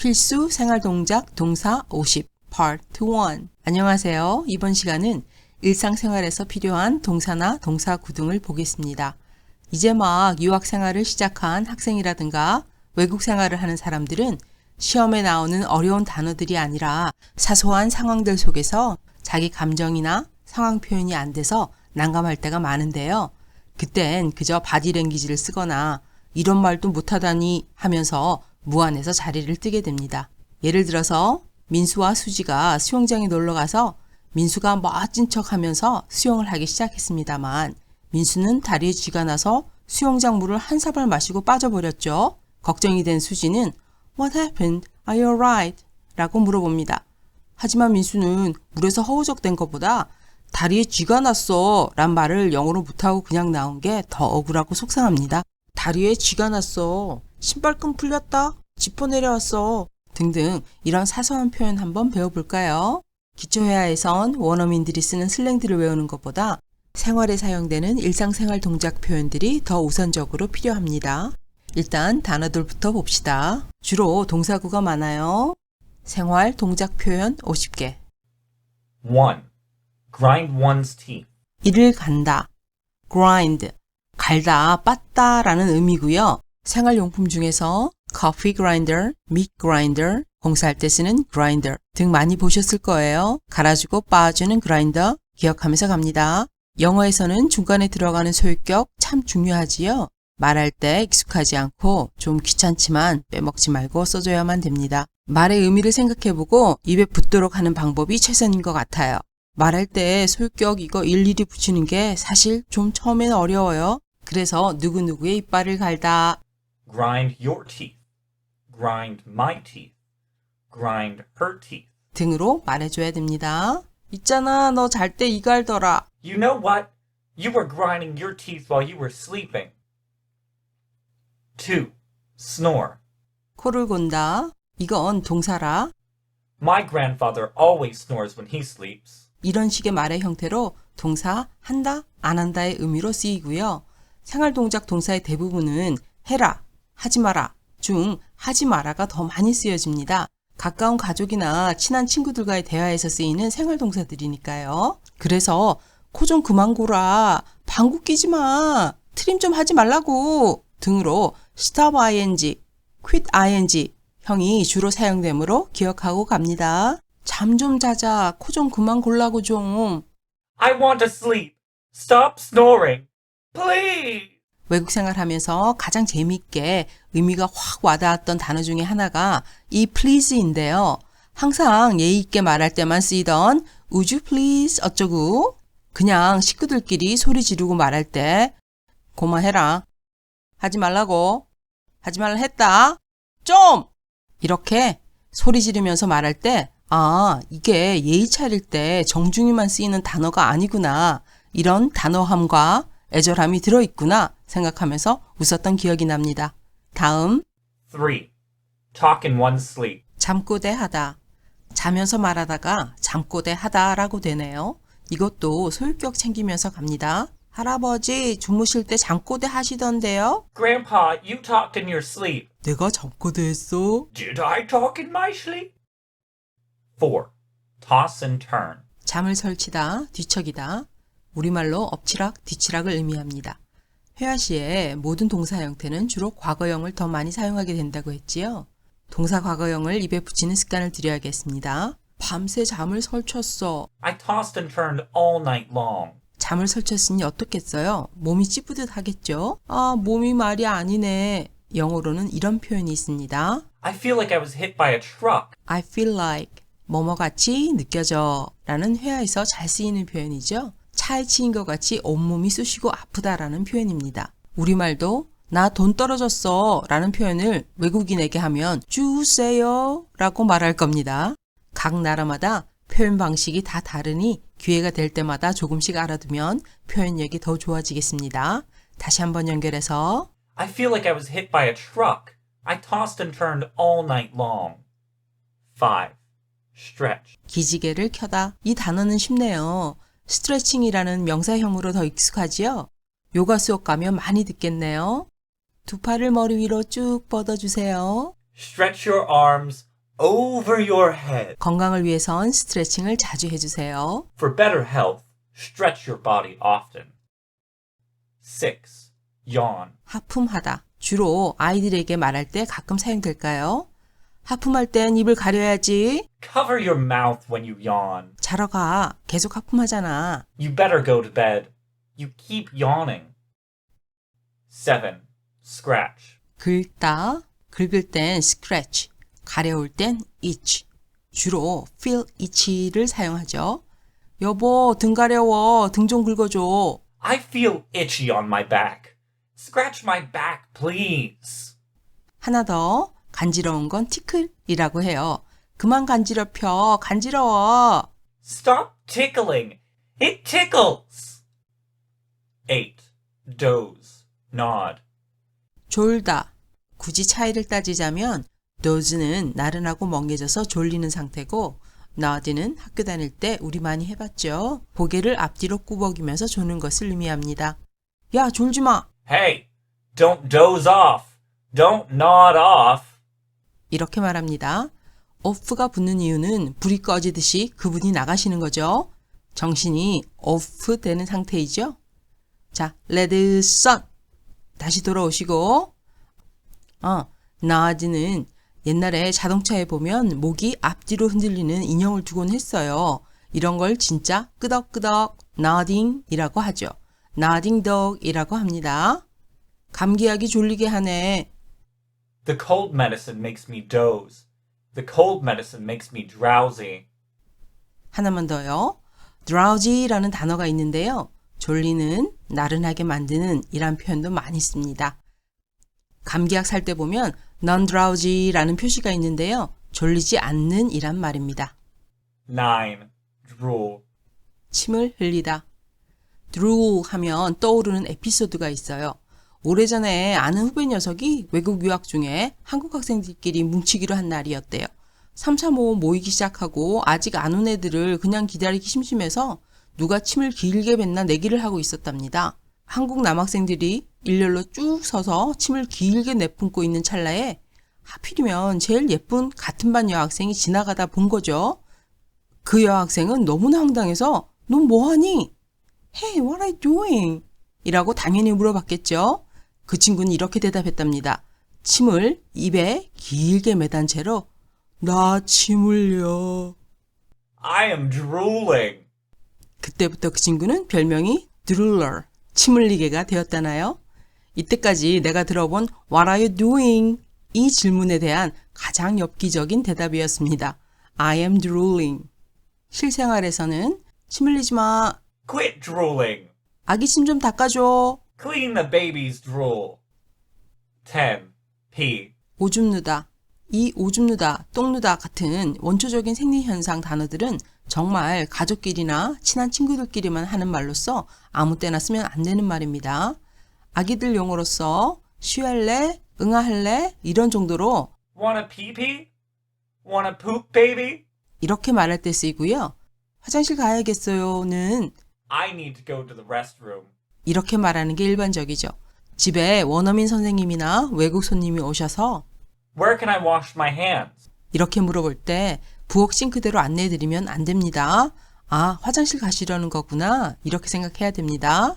필수 생활 동작 동사 50 Part 1 안녕하세요. 이번 시간은 일상생활에서 필요한 동사나 동사 구 등을 보겠습니다. 이제 막 유학 생활을 시작한 학생이라든가 외국 생활을 하는 사람들은 시험에 나오는 어려운 단어들이 아니라 사소한 상황들 속에서 자기 감정이나 상황 표현이 안 돼서 난감할 때가 많은데요. 그땐 그저 바디랭귀지를 쓰거나 이런 말도 못하다니 하면서 무안해서 자리를 뜨게 됩니다. 예를 들어서 민수와 수지가 수영장에 놀러 가서 민수가 멋진 척 하면서 수영을 하기 시작했습니다만 민수는 다리에 쥐가 나서 수영장 물을 한 사발 마시고 빠져버렸죠. 걱정이 된 수지는 What happened? Are you alright? 라고 물어봅니다. 하지만 민수는 물에서 허우적된 것보다 다리에 쥐가 났어 란 말을 영어로 못하고 그냥 나온 게 더 억울하고 속상합니다. 다리에 쥐가 났어. 신발끈 풀렸다. 지퍼 내려왔어. 등등 이런 사소한 표현 한번 배워볼까요? 기초회화에선 원어민들이 쓰는 슬랭들을 외우는 것보다 생활에 사용되는 일상생활 동작 표현들이 더 우선적으로 필요합니다. 일단 단어들부터 봅시다. 주로 동사구가 많아요. 생활 동작 표현 50개. 1. Grind one's teeth. 이를 간다. grind. 갈다, 빻다 라는 의미고요. 생활용품 중에서 coffee grinder, meat grinder, 공사할 때 쓰는 grinder 등 많이 보셨을 거예요. 갈아주고 빻아주는 grinder 기억하면서 갑니다. 영어에서는 중간에 들어가는 소유격 참 중요하지요. 말할 때 익숙하지 않고 좀 귀찮지만 빼먹지 말고 써줘야만 됩니다. 말의 의미를 생각해보고 입에 붙도록 하는 방법이 최선인 것 같아요. 말할 때 소유격 이거 일일이 붙이는 게 사실 좀 처음에는 어려워요. 그래서 누구누구의 이빨을 갈다. Grind your teeth. Grind my teeth. Grind her teeth. 등으로 말해줘야 됩니다. 있잖아, 너 잘 때 이 갈더라. You know what? You were grinding your teeth while you were sleeping. 2. Snore. 코를 곤다. 이건 동사라. My grandfather always snores when he sleeps. 이런 식의 말의 형태로 동사 한다, 안 한다의 의미로 쓰이고요. 생활 동작 동사의 대부분은 해라, 하지 마라 중 하지 마라가 더 많이 쓰여집니다. 가까운 가족이나 친한 친구들과의 대화에서 쓰이는 생활 동사들이니까요. 그래서 코 좀 그만 고라, 방구 끼지 마, 트림 좀 하지 말라고 등으로 stop ing, quit ing 형이 주로 사용되므로 기억하고 갑니다. 잠 좀 자자, 코 좀 그만 골라고 좀. I want to sleep. Stop snoring. Please. 외국 생활하면서 가장 재미있게 의미가 확 와닿았던 단어 중에 하나가 이 please인데요. 항상 예의 있게 말할 때만 쓰이던 would you please 어쩌고 그냥 식구들끼리 소리 지르고 말할 때 고마해라. 하지 말라고. 하지 말라 했다. 좀! 이렇게 소리 지르면서 말할 때 아, 이게 예의 차릴 때 정중히만 쓰이는 단어가 아니구나. 이런 단어함과 애절함이 들어있구나 생각하면서 웃었던 기억이 납니다. 다음, 3. Talk in one's sleep. 잠꼬대 하다. 자면서 말하다가 잠꼬대 하다라고 되네요. 이것도 소유격 챙기면서 갑니다. 할아버지, 주무실 때 잠꼬대 하시던데요? Grandpa, you talked in your sleep. 내가 잠꼬대 했어? Did I talk in my sleep? 4. Toss and turn. 잠을 설치다, 뒤척이다. 우리말로 엎치락, 뒤치락을 의미합니다. 회화 시에 모든 동사 형태는 주로 과거형을 더 많이 사용하게 된다고 했지요. 동사 과거형을 입에 붙이는 습관을 들여야겠습니다. 밤새 잠을 설쳤어. I tossed and turned all night long. 잠을 설쳤으니 어떻겠어요? 몸이 찌뿌듯 하겠죠? 아, 몸이 말이 아니네. 영어로는 이런 표현이 있습니다. I feel like I was hit by a truck. I feel like 뭐뭐 같이 느껴져 라는 회화에서 잘 쓰이는 표현이죠. 차에 치인 것 같이 온몸이 쑤시고 아프다라는 표현입니다. 우리말도 나 돈 떨어졌어 라는 표현을 외국인에게 하면 주세요 라고 말할 겁니다. 각 나라마다 표현 방식이 다 다르니 기회가 될 때마다 조금씩 알아두면 표현력이 더 좋아지겠습니다. 다시 한번 연결해서 I feel like I was hit by a truck. I tossed and turned all night long. 5. Stretch. 기지개를 켜다. 이 단어는 쉽네요. 스트레칭이라는 명사형으로 더 익숙하지요? 요가 수업 가면 많이 듣겠네요. 두 팔을 머리 위로 쭉 뻗어주세요. Stretch your arms over your head. 건강을 위해선 스트레칭을 자주 해주세요. For better health, stretch your body often. 6. Yawn. 하품하다. 주로 아이들에게 말할 때 가끔 사용될까요? 하품할 땐 입을 가려야지. Cover your mouth when you yawn. 자러 가. 계속 하품하잖아. You better go to bed. You keep yawning. 7. Scratch. 긁다. 긁을 땐 scratch. 가려울 땐 itch. 주로 feel itch를 사용하죠. 여보, 등 가려워. 등 좀 긁어줘. I feel itchy on my back. Scratch my back, please. 하나 더. 간지러운 건 티클이라고 해요. 그만 간지럽혀. 간지러워. Stop tickling. It tickles. 8. Doze. Nod. 졸다. 굳이 차이를 따지자면 doze는 나른하고 멍해져서 졸리는 상태고 nod는 학교 다닐 때 우리 많이 해봤죠. 고개를 앞뒤로 꾸벅이면서 조는 것을 의미합니다. 야 졸지 마. Hey, don't doze off. Don't nod off. 이렇게 말합니다. off가 붙는 이유는 불이 꺼지듯이 그분이 나가시는 거죠. 정신이 off 되는 상태이죠. 자, let sun. 다시 돌아오시고, 어, nod는 옛날에 자동차에 보면 목이 앞뒤로 흔들리는 인형을 두곤 했어요. 이런 걸 진짜 끄덕끄덕 nodding이라고 하죠. dog이라고 합니다. 감기약이 졸리게 하네. The cold medicine makes me doze. The cold medicine makes me drowsy. 하나만 더요. drowsy라는 단어가 있는데요. 졸리는, 나른하게 만드는 이란 표현도 많이 씁니다. 감기약 살 때 보면 non-drowsy라는 표시가 있는데요. 졸리지 않는 이란 말입니다. 9. Drool. 침을 흘리다. drool 하면 떠오르는 에피소드가 있어요. 오래전에 아는 후배 녀석이 외국 유학 중에 한국 학생들끼리 뭉치기로 한 날이었대요. 3, 3, 5 모이기 시작하고 아직 안 온 애들을 그냥 기다리기 심심해서 누가 침을 길게 뱉나 내기를 하고 있었답니다. 한국 남학생들이 일렬로 쭉 서서 침을 길게 내뿜고 있는 찰나에 하필이면 제일 예쁜 같은 반 여학생이 지나가다 본 거죠. 그 여학생은 너무나 황당해서 넌 뭐하니? Hey, what are you doing? 이라고 당연히 물어봤겠죠. 그 친구는 이렇게 대답했답니다. 침을 입에 길게 매단 채로 나 침 흘려. I am drooling. 그때부터 그 친구는 별명이 drooler, 침 흘리개가 되었다나요? 이때까지 내가 들어본 What are you doing? 이 질문에 대한 가장 엽기적인 대답이었습니다. I am drooling. 실생활에서는 침 흘리지 마. Quit drooling. 아기 침 좀 닦아줘. Clean the baby's drool. 10. P. 오줌 누다. 이 오줌 누다, 똥 누다 같은 원초적인 생리 현상 단어들은 정말 가족끼리나 친한 친구들끼리만 하는 말로써 아무 때나 쓰면 안 되는 말입니다. 아기들 용어로서 쉬할래, 응아할래 이런 정도로 Wanna pee pee? Wanna poop, baby? 이렇게 말할 때 쓰이고요. 화장실 가야겠어요는 I need to go to the restroom. 이렇게 말하는 게 일반적이죠. 집에 원어민 선생님이나 외국 손님이 오셔서 Where can I wash my hands? 이렇게 물어볼 때 부엌 싱크대로 안내해드리면 안 됩니다. 아, 화장실 가시려는 거구나. 이렇게 생각해야 됩니다.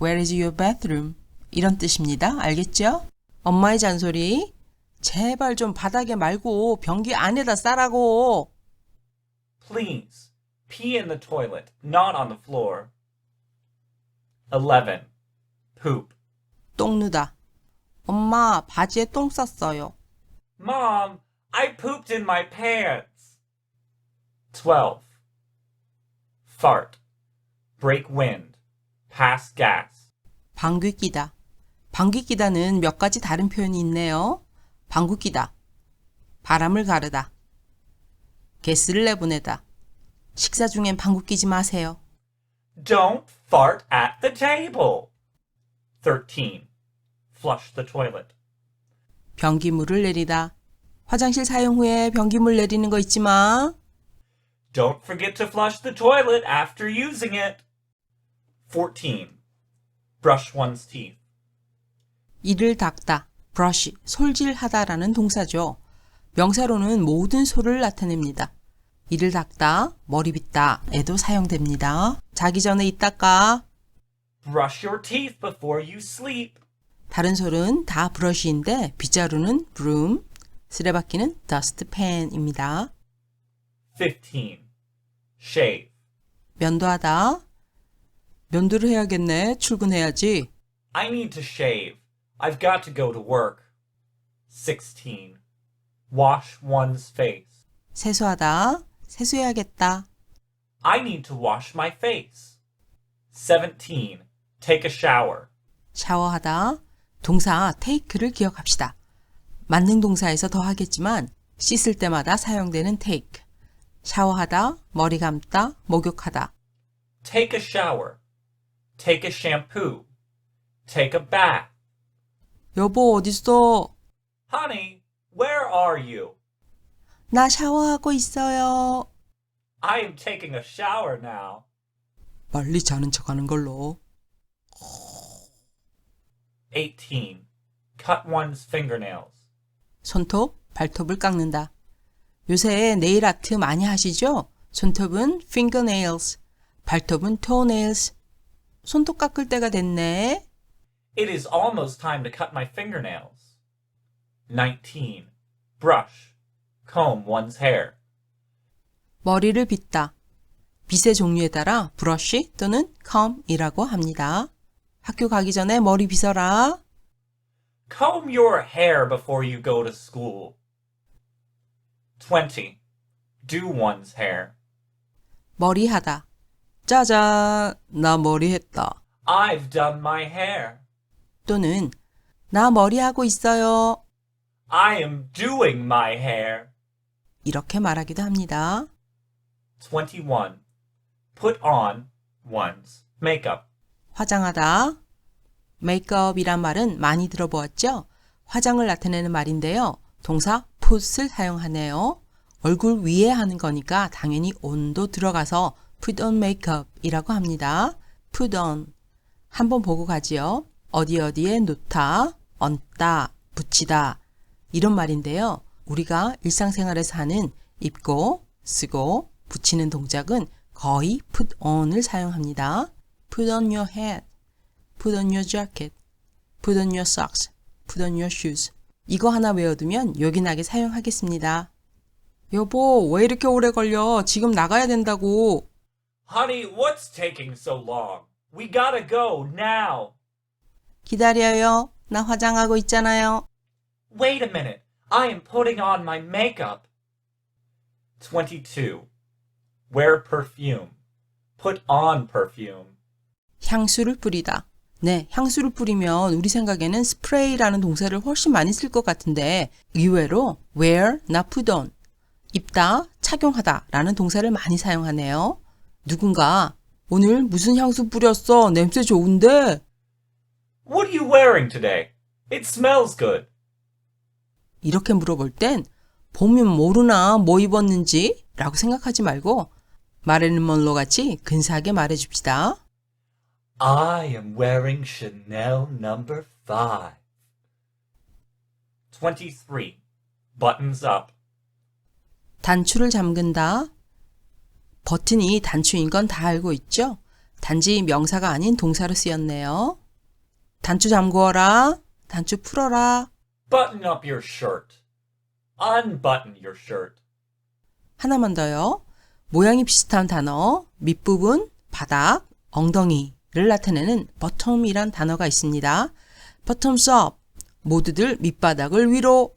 Where is your bathroom? 이런 뜻입니다. 알겠죠? 엄마의 잔소리. 제발 좀 바닥에 말고 변기 안에다 싸라고. Please, pee in the toilet, not on the floor. 11. Poop. 똥 누다. 엄마, 바지에 똥 쌌어요. Mom, I pooped in my pants. 12. Fart. Break wind. Pass gas. 방귀 끼다. 방귀 끼다는 몇 가지 다른 표현이 있네요. 방귀 끼다. 바람을 가르다. 가스를 내보내다. 식사 중엔 방귀 끼지 마세요. Don't fart at the table. 13. Flush the toilet. 변기물을 내리다. 화장실 사용 후에 변기물 내리는 거 잊지 마. Don't forget to flush the toilet after using it. 14. Brush one's teeth. 이를 닦다. brush, 솔질하다라는 동사죠. 명사로는 모든 소를 나타냅니다. 이를 닦다, 머리 빗다에도 사용됩니다. 자기 전에 이 닦아. Brush your teeth before you sleep. 다른 솔은 다 브러쉬인데 빗자루는 broom, 쓰레받기는 dustpan입니다. 15. Shave. 면도하다. 면도를 해야겠네. 출근해야지. I need to shave. I've got to go to work. 16. Wash one's face. 세수하다. 세수해야겠다. I need to wash my face. 17. Take a shower. 샤워하다. 동사 take를 기억합시다. 만능 동사에서 더 하겠지만 씻을 때마다 사용되는 take. 샤워하다, 머리 감다, 목욕하다. Take a shower. Take a shampoo. Take a bath. 여보 어딨어? Honey, where are you? 나 샤워하고 있어요. I am taking a shower now. 빨리 자는 척하는 걸로. 18. Cut one's fingernails. 손톱, 발톱을 깎는다. 요새 네일 아트 많이 하시죠? 손톱은 fingernails, 발톱은 toenails. 손톱 깎을 때가 됐네. It is almost time to cut my fingernails. 19. Brush. Comb one's hair. 머리를 빗다. 빗의 종류에 따라 브러쉬 또는 comb이라고 합니다. 학교 가기 전에 머리 빗어라. Comb your hair before you go to school. 20. Do one's hair. 머리 하다. 짜잔, 나 머리 했다. I've done my hair. 또는 나 머리 하고 있어요. I am doing my hair. 이렇게 말하기도 합니다. 21. Put on one's makeup. 화장하다. 메이크업이란 말은 많이 들어보았죠? 화장을 나타내는 말인데요. 동사 put을 사용하네요. 얼굴 위에 하는 거니까 당연히 on도 들어가서 put on makeup이라고 합니다. put on. 한번 보고 가지요. 어디 어디에 놓다, 얹다, 붙이다. 이런 말인데요. 우리가 일상생활에서 하는 입고, 쓰고, 붙이는 동작은 거의 put on을 사용합니다. put on your hat, put on your jacket, put on your socks, put on your shoes. 이거 하나 외워두면 요긴하게 사용하겠습니다. 여보, 왜 이렇게 오래 걸려? 지금 나가야 된다고. Honey, what's taking so long? We gotta go now. 기다려요. 나 화장하고 있잖아요. Wait a minute. I am putting on my makeup. 22. Wear perfume. Put on perfume. 향수를 뿌리다. 네, 향수를 뿌리면 우리 생각에는 스프레이라는 동사를 훨씬 많이 쓸 것 같은데 의외로 wear, 나 put on, 입다, 착용하다 라는 동사를 많이 사용하네요. 누군가 오늘 무슨 향수 뿌렸어? 냄새 좋은데? What are you wearing today? It smells good. 이렇게 물어볼 땐 보면 모르나 뭐 입었는지 라고 생각하지 말고 마릴린 먼로 같이 근사하게 말해줍시다. I am wearing Chanel number 5. 23. Buttons up. 단추를 잠근다. 버튼이 단추인 건 다 알고 있죠? 단지 명사가 아닌 동사로 쓰였네요. 단추 잠그어라. 단추 풀어라. Button up your shirt. Unbutton your shirt. 하나만 더요. 모양이 비슷한 단어, 밑부분, 바닥, 엉덩이를 나타내는 bottom이란 단어가 있습니다. bottoms up, 모두들 밑바닥을 위로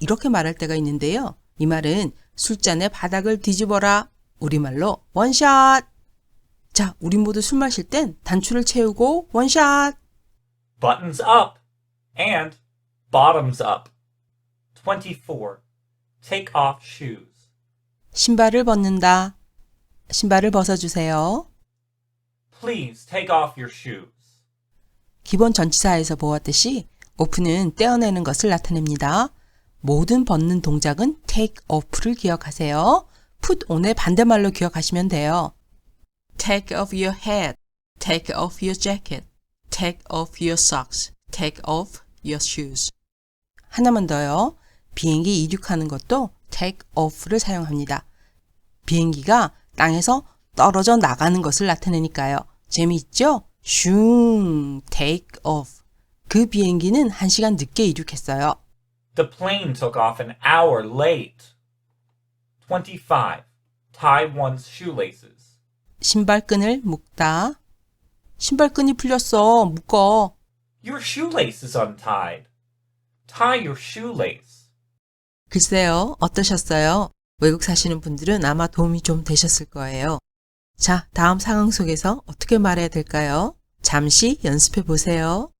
이렇게 말할 때가 있는데요. 이 말은 술잔의 바닥을 뒤집어라. 우리말로 원샷. 자, 우리 모두 술 마실 땐 단추를 채우고 원샷. Buttons up. And bottoms up. 24. Take off shoes. 신발을 벗는다. 신발을 벗어주세요. Please take off your shoes. 기본 전치사에서 보았듯이 오프는 떼어내는 것을 나타냅니다. 모든 벗는 동작은 take off를 기억하세요. put on의 반대말로 기억하시면 돼요. take off your hat, take off your jacket, take off your socks, take off your shoes. 하나만 더요. 비행기 이륙하는 것도 take off를 사용합니다. 비행기가 땅에서 떨어져 나가는 것을 나타내니까요. 재미있죠? 슝, take off. 그 비행기는 1시간 늦게 이륙했어요. The plane took off an hour late. 25. Tie one's shoelaces. 신발끈을 묶다. 신발끈이 풀렸어. 묶어. Your shoelace is untied. Tie your shoelace. 글쎄요, 어떠셨어요? 외국 사시는 분들은 아마 도움이 좀 되셨을 거예요. 자, 다음 상황 속에서 어떻게 말해야 될까요? 잠시 연습해 보세요.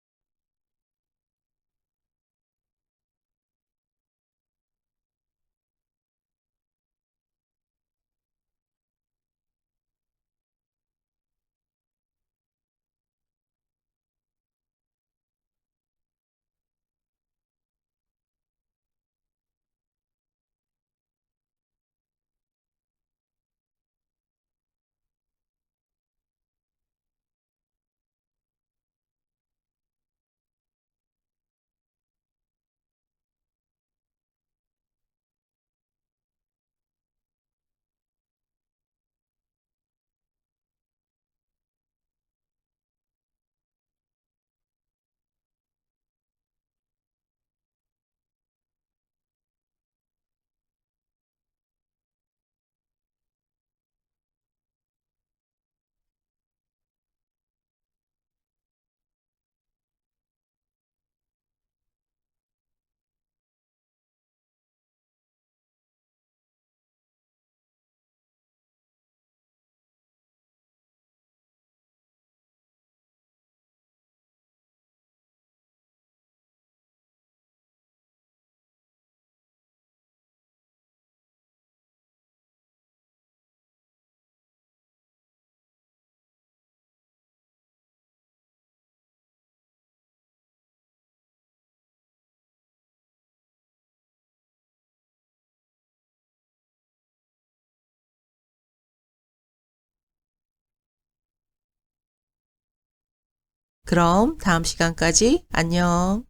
그럼 다음 시간까지 안녕.